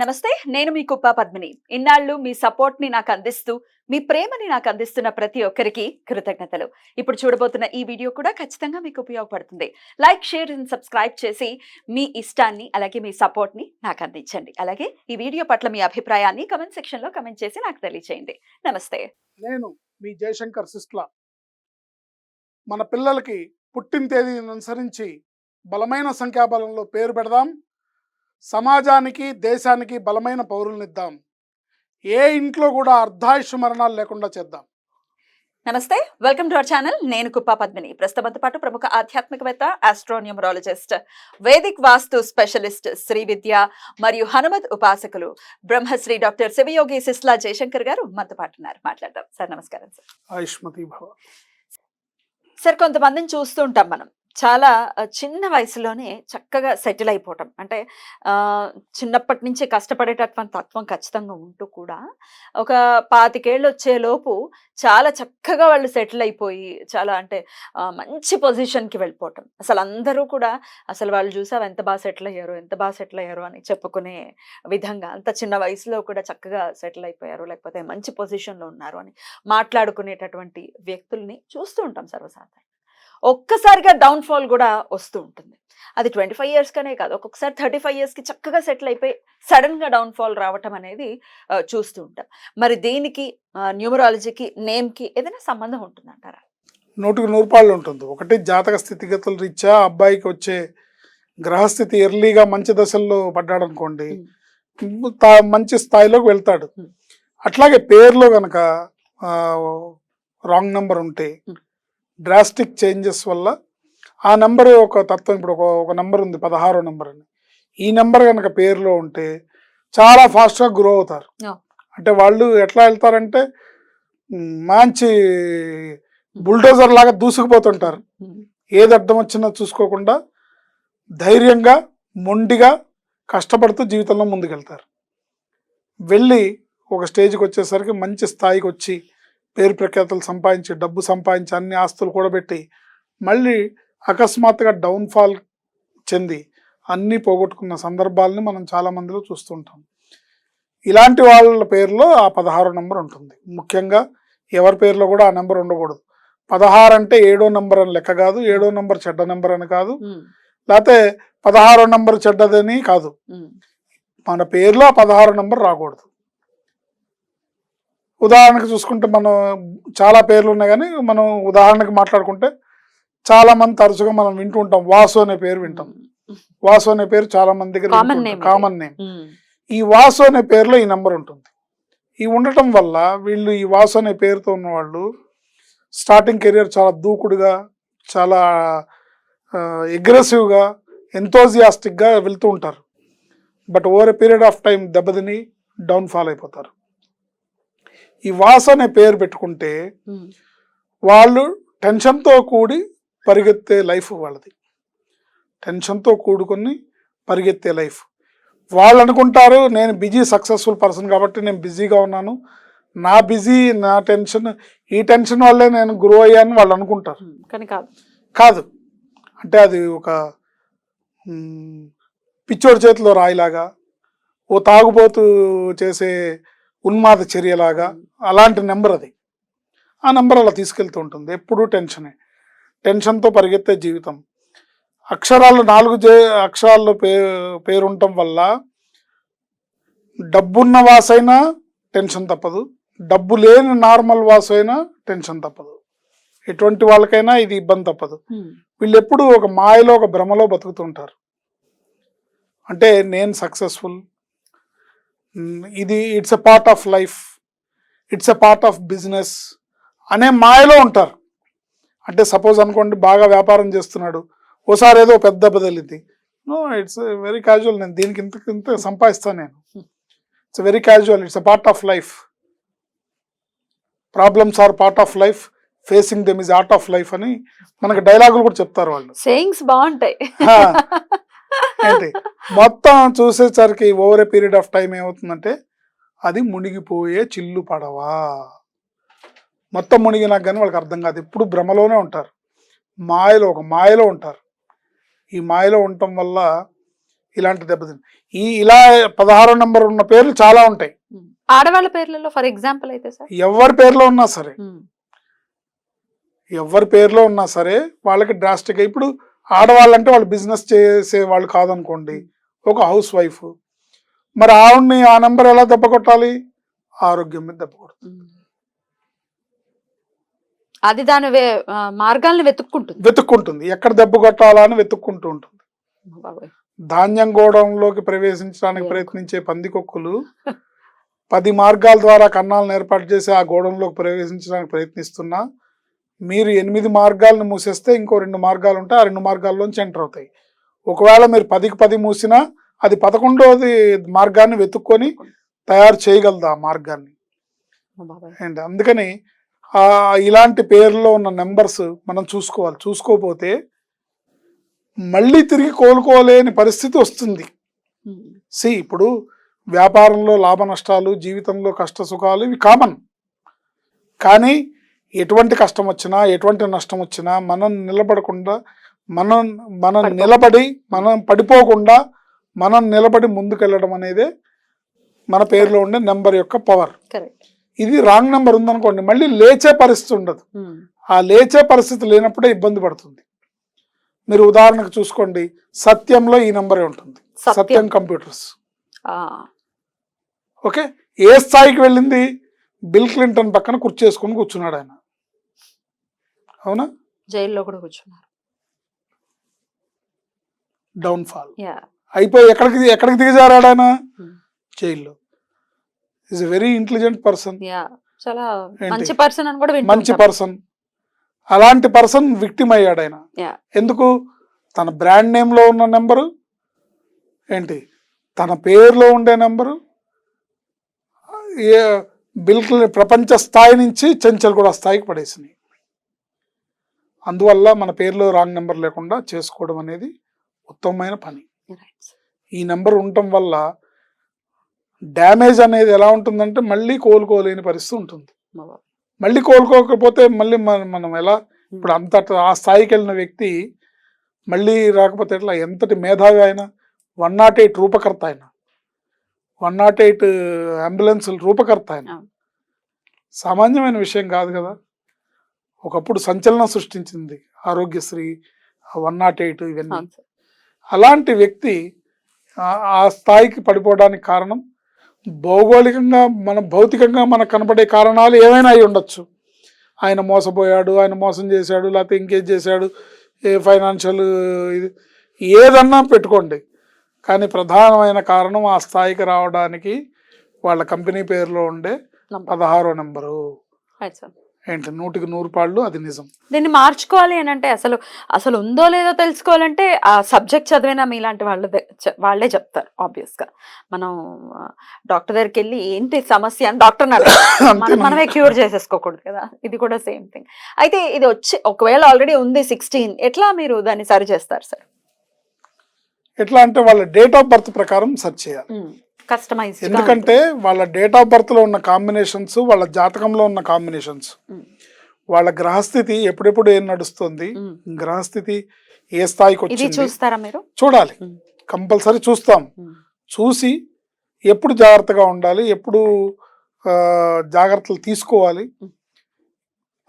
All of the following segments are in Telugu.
నమస్తే నేను మీ కుప్ప పద్మిని. ఇన్నాళ్ళు మీ సపోర్ట్ని నాకు అందిస్తూ మీ ప్రేమని నాకు అందిస్తున్న ప్రతి ఒక్కరికి కృతజ్ఞతలు. ఇప్పుడు చూడబోతున్న ఈ వీడియో కూడా ఖచ్చితంగా మీకు ఉపయోగపడుతుంది. లైక్ షేర్ అండ్ సబ్స్క్రైబ్ చేసి మీ ఇష్టాన్ని అలాగే మీ సపోర్ట్ని నాకు అందించండి. అలాగే ఈ వీడియో పట్ల మీ అభిప్రాయాన్ని కమెంట్ సెక్షన్లో కమెంట్ చేసి నాకు తెలియజేయండి నమస్తే. నేను మీ జయశంకర్ సిస్ట్లా. మన పిల్లలకి పుట్టిన తేదీని అనుసరించి బలమైన సంఖ్యాబలంలో పేరు పెడదాం. సమాజానికి దేశానికి బలమైన పౌరులనిద్దాం. ఏ ఇంట్లో కూడా అర్ధాయుష్ మరణాలు లేకుండా చేద్దాం. నమస్తే. Welcome to our channel. నేను కుప్ప పద్మిని. ప్రస్తుతంతో పాటు ప్రముఖ ఆధ్యాత్మికవేత్త astronumerologist Vedic vastu specialist Shri Vidya మరియు హనుమత్ ఉపాసకులు బ్రహ్మశ్రీ డాక్టర్ శివయోగి సిస్లా జయశంకర్ గారు మనతో పాటు ఉన్నారు. మాట్లాడదాం. సార్ నమస్కారం సార్. ఆయుష్మతి భవ. సార్ కొంతమందిని చూస్తూ ఉంటాం మనం. చాలా చిన్న వయసులోనే చక్కగా సెటిల్ అయిపోవటం. అంటే చిన్నప్పటి నుంచి కష్టపడేటటువంటి తత్వం ఖచ్చితంగా ఉంటూ కూడా ఒక పాతికేళ్ళు వచ్చేలోపు చాలా చక్కగా వాళ్ళు సెటిల్ అయిపోయి చాలా అంటే మంచి పొజిషన్కి వెళ్ళిపోవటం. అసలు అందరూ కూడా అసలు వాళ్ళు చూసావు ఎంత బాగా సెటిల్ అయ్యారు ఎంత బాగా సెటిల్ అయ్యారు అని చెప్పుకునే విధంగా అంత చిన్న వయసులో కూడా చక్కగా సెటిల్ అయిపోయారు లేకపోతే మంచి పొజిషన్లో ఉన్నారు అని మాట్లాడుకునేటటువంటి వ్యక్తుల్ని చూస్తూ ఉంటాం సర్వసాధారణ. ఒక్కసారిగా డౌన్ఫాల్ కూడా వస్తూ ఉంటుంది. అది ట్వంటీ ఫైవ్ ఇయర్స్కనే కాదు ఒక్కొక్కసారి థర్టీ ఫైవ్ ఇయర్స్కి చక్కగా సెటిల్ అయిపోయి సడన్గా డౌన్ఫాల్ రావటం అనేది చూస్తూ ఉంటాం. మరి దీనికి న్యూమరాలజీకి నేమ్కి ఏదైనా సంబంధం ఉంటుందంటారా? నూటికి నూరు పాళ్ళు ఉంటుంది. ఒకటి జాతక స్థితిగతుల రీత్యా అబ్బాయికి వచ్చే గ్రహస్థితి ఎర్లీగా మంచి దశల్లో పడ్డాడు అనుకోండి మంచి స్థాయిలోకి వెళ్తాడు. అట్లాగే పేరులో గనక రాంగ్ నెంబర్ ఉంటే. డ్రాస్టిక్ చేంజెస్ వల్ల ఆ నెంబర్ ఒక తత్వం ఇప్పుడు ఒక ఒక నెంబర్ ఉంది పదహారో నెంబర్ అని. ఈ నెంబర్ కనుక పేరులో ఉంటే చాలా ఫాస్ట్గా గ్రో అవుతారు. అంటే వాళ్ళు ఎట్లా వెళ్తారంటే మంచి బుల్డోజర్ లాగా దూసుకుపోతుంటారు. ఏది అడ్డం వచ్చినా చూసుకోకుండా ధైర్యంగా మొండిగా కష్టపడుతూ జీవితంలో ముందుకెళ్తారు. వెళ్ళి ఒక స్టేజ్కి వచ్చేసరికి మంచి స్థాయికి వచ్చి పేరు ప్రఖ్యాతలు సంపాదించి డబ్బు సంపాదించి అన్ని ఆస్తులు కూడబెట్టి మళ్ళీ అకస్మాత్తుగా డౌన్ఫాల్ చెంది అన్నీ పోగొట్టుకున్న సందర్భాలని మనం చాలా మందిలో చూస్తుంటాం. ఇలాంటి వాళ్ళ పేరులో ఆ పదహారో నెంబర్ ఉంటుంది. ముఖ్యంగా ఎవరి పేరులో కూడా ఆ నెంబర్ ఉండకూడదు. పదహారు అంటే ఏడో నెంబర్ అని లెక్క కాదు ఏడో నెంబర్ చెడ్డ నెంబర్ అని కాదు. లేకపోతే పదహారో నెంబర్ చెడ్డదని కాదు. మన పేరులో ఆ పదహారో నెంబర్ రాకూడదు. ఉదాహరణకు చూసుకుంటే మనం చాలా పేర్లు ఉన్నాయి కానీ మనం ఉదాహరణకు మాట్లాడుకుంటే చాలా మంది తరచుగా మనం వింటూ ఉంటాం. వాసు అనే పేరు వింటాం. వాసు అనే పేరు చాలా మంది దగ్గర. కామన్ నేమ్ ఈ వాసు అనే పేరులో ఈ నెంబర్ ఉంటుంది. ఈ ఉండటం వల్ల వీళ్ళు ఈ వాసు అనే పేరుతో ఉన్నవాళ్ళు స్టార్టింగ్ కెరియర్ చాలా దూకుడుగా చాలా అగ్రెసివ్గా ఎంతోజియాస్టిక్గా వెళ్తూ ఉంటారు. But over a period of time దెబ్బతిని డౌన్ఫాల్ అయిపోతారు. ఈ వాసు అనే పేరు పెట్టుకుంటే వాళ్ళు టెన్షన్తో కూడి పరిగెత్తే లైఫ్ వాళ్ళది. టెన్షన్తో కూడుకొని పరిగెత్తే లైఫ్. వాళ్ళు అనుకుంటారు నేను బిజీ సక్సెస్ఫుల్ పర్సన్ కాబట్టి నేను బిజీగా ఉన్నాను. నా బిజీ నా టెన్షన్ ఈ టెన్షన్ వల్లే నేను గ్రో అయ్యాను వాళ్ళు అనుకుంటారు. కానీ కాదు. కాదు. అంటే అది ఒక పిచ్చోడి చేతిలో రాయిలాగా ఓ తాగుబోతు చేసే ఉన్మాద చర్యలాగా అలాంటి నెంబర్ అది. ఆ నెంబర్ అలా తీసుకెళ్తూ ఉంటుంది. ఎప్పుడూ టెన్షనే. టెన్షన్తో పరిగెత్తే జీవితం. అక్షరాలు నాలుగు జే అక్షరాల్లో పే పేరు ఉండటం వల్ల డబ్బున్న వాసైనా టెన్షన్ తప్పదు. డబ్బు లేని నార్మల్ వాసు అయినా టెన్షన్ తప్పదు. ఎటువంటి వాళ్ళకైనా ఇది ఇబ్బంది తప్పదు. వీళ్ళు ఎప్పుడు ఒక మాయలో ఒక భ్రమలో బతుకుతుంటారు అంటే నేను సక్సెస్ఫుల్ ఇది it's a part of life it's a part of business అనే మాయలో ఉంటారు. అంటే సపోజ్ అనుకోండి బాగా వ్యాపారం చేస్తున్నాడు ఓసారి ఏదో పెద్ద బదిలింది నో ఇట్స్ వెరీ క్యాజువల్ నేను దీనికి ఇంత ఇంత సంపాదిస్తాను నేను. It's very casual it's a part of life. Problems are part of life facing them is art of life అని మనకి డైలాగులు కూడా చెప్తారు వాళ్ళు. సేయింగ్స్ బాగుంటాయి. ఏంటి? మొత్తం చూసేసరికి over a period of time ఏమవుతుందంటే అది మునిగిపోయే చిల్లు పడవా. మొత్తం మునిగినాక కానీ వాళ్ళకి అర్థం కాదు. ఎప్పుడు భ్రమలోనే ఉంటారు. మాయలో ఒక మాయలో ఉంటారు. ఈ మాయలో ఉండటం వల్ల ఇలాంటి దెబ్బతిని ఈ ఇలా పదహారో నెంబర్ ఉన్న పేర్లు చాలా ఉంటాయి. ఆడవాళ్ళ పేర్లలో ఫర్ ఎగ్జాంపుల్ అయితే సార్? ఎవరి పేరులో ఉన్నా సరే. ఎవరి పేరులో ఉన్నా సరే వాళ్ళకి డ్రాస్టిక్ ఇప్పుడు ఆడవాళ్ళంటే వాళ్ళు బిజినెస్ చేసే వాళ్ళు కాదనుకోండి. ఒక హౌస్ వైఫ్. మరి ఆవిడ్ని ఆ నెంబర్ ఎలా దెబ్బ కొట్టాలి? ఆరోగ్యం మీద దెబ్బ కొడుతుంది. అది దాని మార్గాల్ని వెతుక్కుంటుంది. వెతుక్కుంటుంది. ఎక్కడ దెబ్బ కొట్టాలా అని వెతుక్కుంటూ ఉంటుంది. ధాన్యం గోడంలోకి ప్రవేశించడానికి. ప్రయత్నించే పందికొక్కులు పది మార్గాల ద్వారా కన్నాలను ఏర్పాటు చేసి ఆ గోడంలోకి ప్రవేశించడానికి ప్రయత్నిస్తున్నా మీరు ఎనిమిది మార్గాలను మూసేస్తే ఇంకో రెండు మార్గాలు ఉంటాయి ఆ రెండు మార్గాల్లోంచి ఎంటర్ అవుతాయి. ఒకవేళ మీరు పదికి పది మూసినా అది పదకొండవది మార్గాన్ని వెతుక్కొని తయారు చేయగలదు ఆ మార్గాన్ని. అండ్ అందుకని ఇలాంటి పేర్లో ఉన్న నెంబర్స్ మనం చూసుకోవాలి. చూసుకోకపోతే మళ్ళీ తిరిగి కోలుకోలేని పరిస్థితి వస్తుంది. సి ఇప్పుడు వ్యాపారంలో లాభ నష్టాలు జీవితంలో కష్ట సుఖాలు ఇవి కామన్ కానీ ఎటువంటి కష్టం వచ్చినా ఎటువంటి నష్టం వచ్చినా మనం నిలబడకుండా మనం మనం నిలబడి మనం పడిపోకుండా మనం నిలబడి ముందుకెళ్ళడం అనేదే మన పేరులో ఉండే నెంబర్ యొక్క పవర్. ఇది రాంగ్ నెంబర్ ఉందనుకోండి మళ్ళీ లేచే పరిస్థితి ఉండదు. ఆ లేచే పరిస్థితి లేనప్పుడే ఇబ్బంది పడుతుంది. మీరు ఉదాహరణకు చూసుకోండి సత్యంలో ఈ నెంబరే ఉంటుంది. సత్యం. కంప్యూటర్స్. ఓకే? ఏ స్థాయికి వెళ్ళింది? బిల్ క్లింటన్ పక్కన కుర్చీ వేసుకొని కూర్చున్నాడు ఆయన. అవునా? జైల్లో కూడా కూర్చున్నారు. Downfall. అయిపోయి ఎక్కడికి ఎక్కడికి దిగజారాడు ఆయన? Hmm. జైల్లో. ఈజ్ వెరీ ఇంటెలిజెంట్ పర్సన్ చాలా? మంచి పర్సన్ అని కూడా మంచి. పర్సన్ అలాంటి పర్సన్ విక్టిమ్ అయ్యాడు ఆయన. ఎందుకు? తన బ్రాండ్ నేమ్లో ఉన్న నెంబరు ఏంటి? తన పేరులో ఉండే నెంబరు ఏ ప్రపంచ స్థాయి నుంచి చెంచల్ కూడా స్థాయికి పడేసినాయి. అందువల్ల మన పేరులో రాంగ్ నెంబర్ లేకుండా చేసుకోవడం అనేది ఉత్తమమైన పని. ఈ నెంబర్ ఉండటం వల్ల డ్యామేజ్ అనేది ఎలా ఉంటుందంటే మళ్ళీ కోలుకోలేని పరిస్థితి ఉంటుంది. మళ్ళీ కోలుకోకపోతే మళ్ళీ మనం మనం ఎలా ఇప్పుడు అంత ఆ స్థాయికి వెళ్ళిన వ్యక్తి మళ్ళీ రాకపోతే ఎట్లా ఎంతటి మేధావి ఆయన వన్ నాట్ ఎయిట్ రూపకర్త ఆయన వన్ నాట్ ఎయిట్ అంబులెన్స్ రూపకర్త ఆయన. సామాన్యమైన విషయం కాదు కదా ఒకప్పుడు సంచలనం సృష్టించింది. ఆరోగ్యశ్రీ వన్ నాట్ ఎయిట్ ఇవన్నీ. అలాంటి వ్యక్తి ఆ- స్థాయికి పడిపోవడానికి కారణం భౌగోళికంగా మన భౌతికంగా మనకు కనపడే కారణాలు ఏమైనా అయి ఉండొచ్చు. ఆయన మోసపోయాడు ఆయన మోసం చేశాడు లేకపోతే ఇంకేం చేశాడు ఏ ఫైనాన్షియల్ ఇది ఏదన్నా పెట్టుకోండి. కానీ ప్రధానమైన కారణం ఆ స్థాయికి రావడానికి వాళ్ళ కంపెనీ పేరులో ఉండే. పదహారో నెంబరు. ఏంటి నూటికి నూరు పాళ్ళు అది నిజం. దీన్ని మార్చుకోవాలి అని అంటే అసలు అసలు ఉందో లేదో తెలుసుకోవాలంటే ఆ సబ్జెక్ట్ చదివిన మీలాంటి వాళ్ళ వాళ్ళే చెప్తారు ఆబ్వియస్గా మనం డాక్టర్ దగ్గరికి వెళ్ళి ఏంటి సమస్య అని డాక్టర్? మనమే క్యూర్ చేసేసుకోకూడదు కదా. ఇది కూడా సేమ్ థింగ్. అయితే ఇది వచ్చి ఒకవేళ ఆల్రెడీ ఉంది సిక్స్టీన్ ఎట్లా మీరు దాన్ని సరి చేస్తారు సార్? ఎట్లా అంటే వాళ్ళ డేట్ ఆఫ్ బర్త్ ప్రకారం సెర్చ్ చేయాలి. కస్టమైజ్ ఎందుకంటే వాళ్ళ డేట్ ఆఫ్ బర్త్లో ఉన్న కాంబినేషన్స్ వాళ్ళ జాతకంలో ఉన్న కాంబినేషన్స్ వాళ్ళ గ్రహస్థితి ఎప్పుడెప్పుడు ఏం నడుస్తుంది? గ్రహస్థితి ఏ స్థాయికి వచ్చింది? చూస్తారా మీరు? చూడాలి. కంపల్సరీ చూస్తాం. చూసి ఎప్పుడు జాగ్రత్తగా ఉండాలి ఎప్పుడు జాగ్రత్తలు తీసుకోవాలి.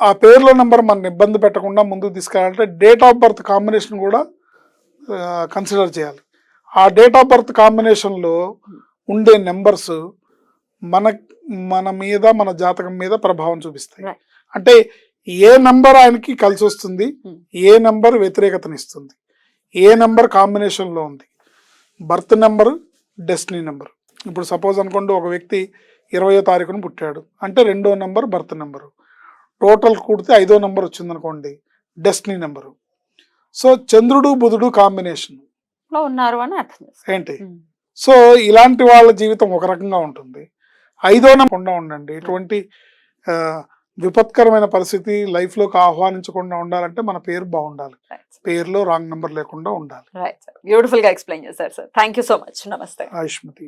ఆ పేర్లో నెంబర్ మన ఇబ్బంది పెట్టకుండా ముందుకు తీసుకెళ్ళాలంటే డేట్ ఆఫ్ బర్త్ కాంబినేషన్ కూడా కన్సిడర్ చేయాలి. ఆ డేట్ ఆఫ్ బర్త్ కాంబినేషన్లో ఉండే నెంబర్స్ మన మన మీద మన జాతకం మీద ప్రభావం చూపిస్తాయి. అంటే ఏ నెంబర్ ఆయనకి కలిసి వస్తుంది Hmm. ఏ నెంబర్ వ్యతిరేకతనిస్తుంది ఏ నెంబర్ కాంబినేషన్లో ఉంది. Birth number destiny number. ఇప్పుడు సపోజ్ అనుకోండి ఒక వ్యక్తి ఇరవయో తారీఖున పుట్టాడు అంటే రెండో నెంబర్ బర్త్ నెంబరు. టోటల్ కూడితే ఐదో నెంబర్ వచ్చిందనుకోండి డెస్టినీ నెంబరు. సో చంద్రుడు బుధుడు కాంబినేషన్. లో ఉన్నారు అని అర్థం చేస్తారు ఏంటి? ఉమ్. సో ఇలాంటి వాళ్ళ జీవితం ఒక రకంగా ఉంటుంది. ఐదో నెంబర్ ఉండండి. ఎటువంటి విపత్కరమైన పరిస్థితి లైఫ్లోకి ఆహ్వానించకుండా ఉండాలంటే మన పేరు బాగుండాలి. పేరులో రాంగ్ నెంబర్ లేకుండా ఉండాలి. బ్యూటిఫుల్గా ఎక్స్ప్లెయిన్ చేశారు sir thank you so much నమస్తే. ఆయుష్మతి.